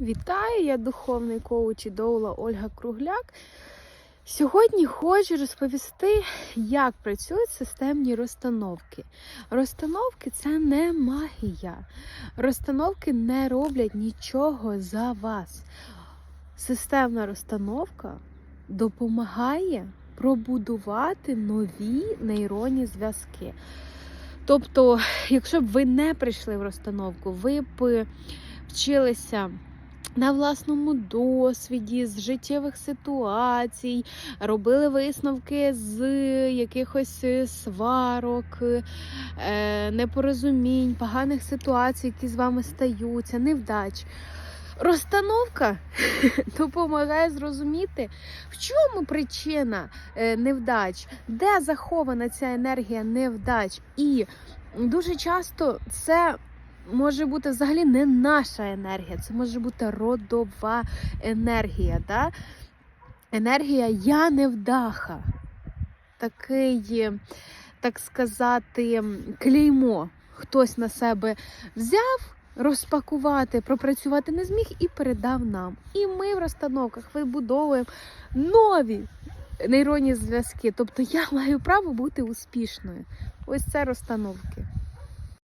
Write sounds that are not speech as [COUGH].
Вітаю! Я духовний коуч і доула Ольга Кругляк. Сьогодні хочу розповісти, як працюють системні розстановки. Розстановки це не магія. Розстановки не роблять нічого за вас. Системна розстановка допомагає пробудувати нові нейронні зв'язки. Тобто, якщо б ви не прийшли в розстановку, ви б вчилися на власному досвіді, з життєвих ситуацій, робили висновки з якихось е, сварок, е, непорозумінь, поганих ситуацій, які з вами стаються, невдач. Розстановка [LAUGHS] допомагає зрозуміти, в чому причина е, невдач, де захована ця енергія невдач. І дуже часто це може бути взагалі не наша енергія, це може бути родова енергія. Да? Енергія я невдаха. Такий, так сказати, клеймо. Хтось на себе взяв. Розпакувати, пропрацювати не зміг і передав нам. І ми в розстановках вибудовуємо нові нейронні зв'язки. Тобто я маю право бути успішною. Ось це розстановки.